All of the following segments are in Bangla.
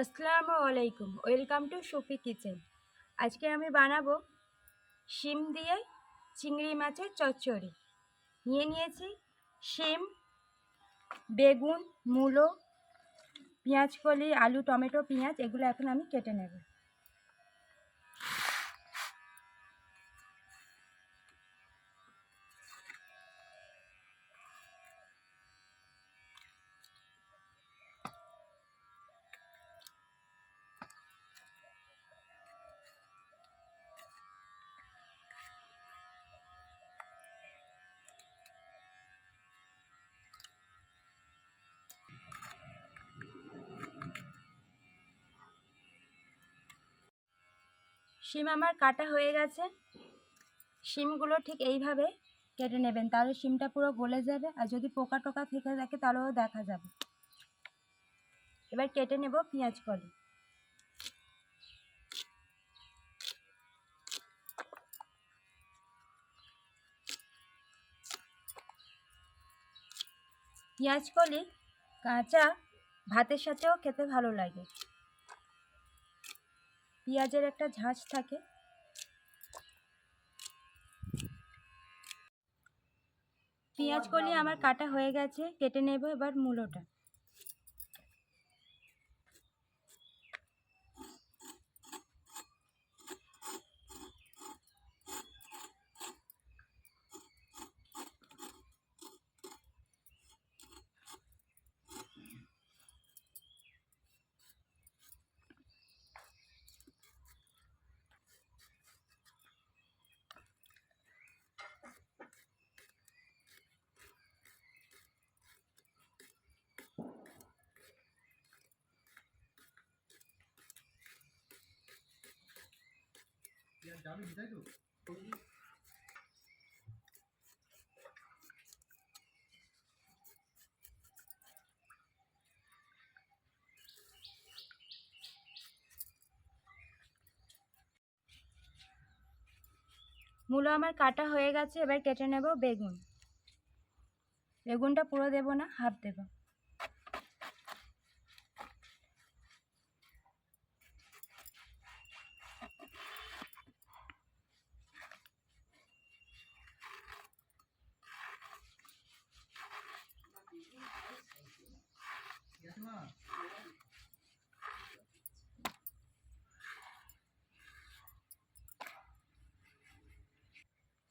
আসসালামু আলাইকুম, ওয়েলকাম টু সুফি কিচেন। আজকে আমি বানাবো শিম দিয়ে চিংড়ি মাছের চচ্চড়ি। নিয়ে নিয়েছি শিম, বেগুন, মূলো, পেঁয়াজ, কলি, আলু, টমেটো, পেঁয়াজ, এগুলো এখন আমি কেটে নেব। শিম আমার কাটা হয়ে গেছে। শিমগুলো ঠিক এইভাবে কেটে নেবেন, তাহলে শিমটা পুরো গলে যাবে আর যদি পোকা টোকা থেকে থাকে তাহলেও দেখা যাবে। এবার কেটে নেব পেঁয়াজ কলি। পেঁয়াজ কলি কাঁচা ভাতের সাথেও খেতে ভালো লাগে। পেঁয়াজের একটা ঝাঁঝ থাকে। পেঁয়াজ কলি আমার কাটা হয়ে গেছে কেটে নেব এবার মূলোটা। মূলো আমার কাটা হয়ে গেছে, এবার কেটে নেব বেগুন। বেগুনটা পুরো দেব না, হাফ দেব।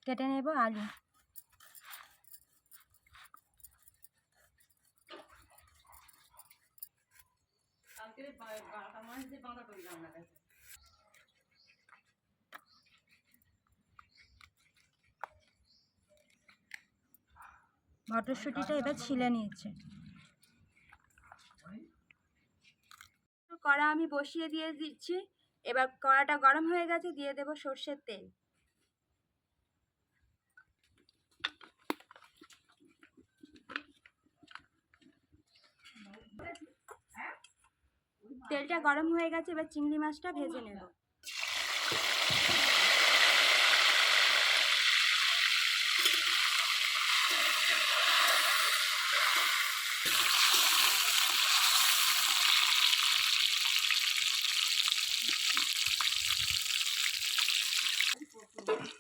কেটে নেব আলু। মটরশুঁটিটা এবার ছিলে নিয়েছে। কড়া আমি বসিয়ে দিয়ে দিচ্ছি। এবার কড়াটা গরম হয়ে গেছে দিয়ে দেব সর্ষের তেল। তেলটা গরম হয়ে গেছে, এবার চিংড়ি মাছটা ভেজে নেব।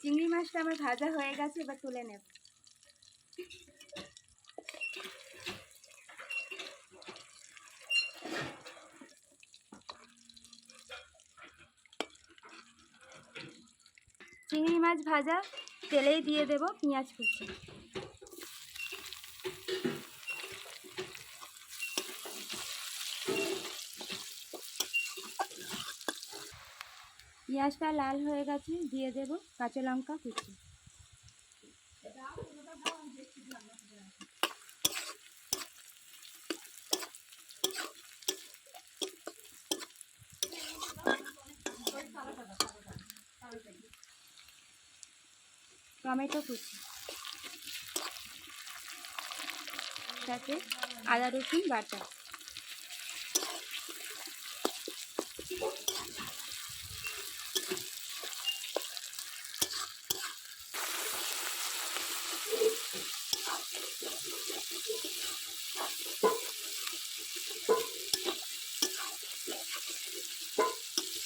চিংড়ি মাছটা আমার ভাজা হয়ে গেছে, এবার তুলে নেব। চিংড়ি মাছ ভাজা, তেলেই দিয়ে দেব পেঁয়াজ কুচি। পেঁয়াজটা লাল হয়ে গেছে, দিয়ে দেব কাঁচা লঙ্কা কুচি। টমেটো কুচি। সাথে আদা, রসুন, বাটা।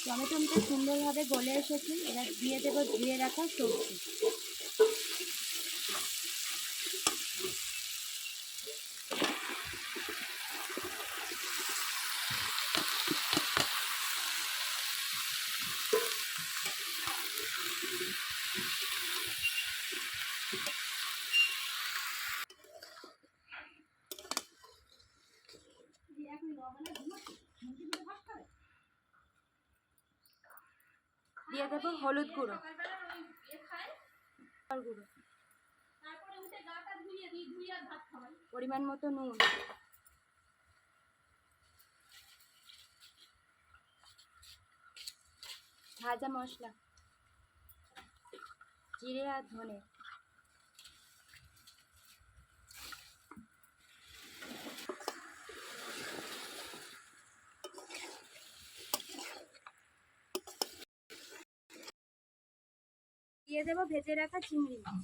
টমেটোটা সুন্দরভাবে গলে এসেছে। এবার দিয়ে দেবো, ধুয়ে রাখা সবজি। দিয়ে দেবো হলুদ গুঁড়ো। গুঁড়ো পরিমাণ মতো নুন। ভাজা মশলা। জিরে আর ধনে। দিয়ে দেবো, ভেজে রাখা চিংড়ি মাছ।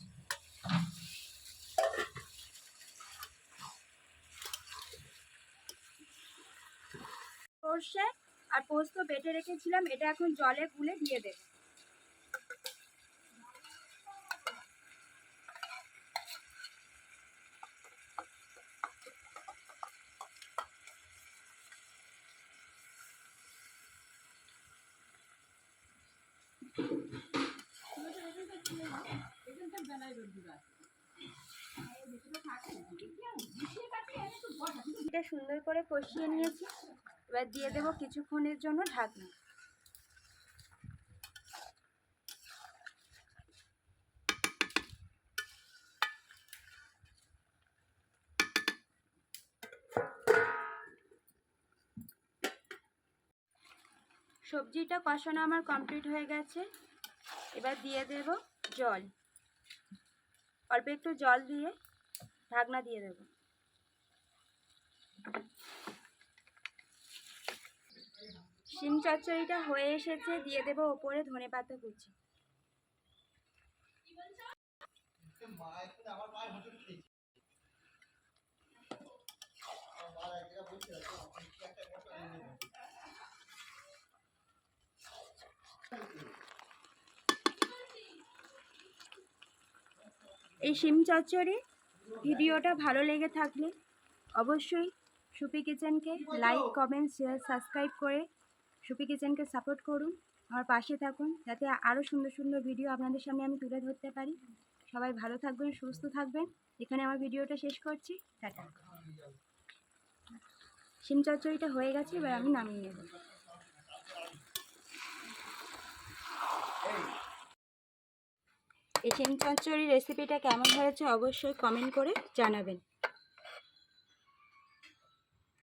সর্ষে আর পোস্ত বেটে রেখেছিলাম, এটা এখন জলে গুলে দিয়ে দেবো। এটা সুন্দর করে কষিয়ে নিয়েছি। এবার দিয়ে দেবো কিছুক্ষণের জন্য ঢাকনা। সবজিটা কষানো আমার কমপ্লিট হয়ে গেছে। এবার দিয়ে দেব জল। অল্প একটু জল দিয়ে ঢাকনা দিয়ে দেবো। শিম চচ্চড়িটা হয়ে এসেছে, দিয়ে দেবো ওপরে ধনে পাতা কুচি। এই শিম চচ্চড়ি ভিডিওটা ভালো লেগে থাকলে অবশ্যই সুপি কিচেনকে লাইক, কমেন্ট, শেয়ার, সাবস্ক্রাইব করে সুপি কিচেনকে সাপোর্ট করুন। আমার পাশে থাকুন যাতে আরও সুন্দর সুন্দর ভিডিও আপনাদের সামনে আমি তুলে ধরতে পারি। সবাই ভালো থাকবেন, সুস্থ থাকবেন। এখানে আমার ভিডিওটা শেষ করছি। টাটা। শিম চচ্চড়িটা হয়ে গেছে, এবার আমি নামিয়ে নেব। এই শিম চচ্চড়ির রেসিপিটা কেমন হয়েছে অবশ্যই কমেন্ট করে জানাবেন।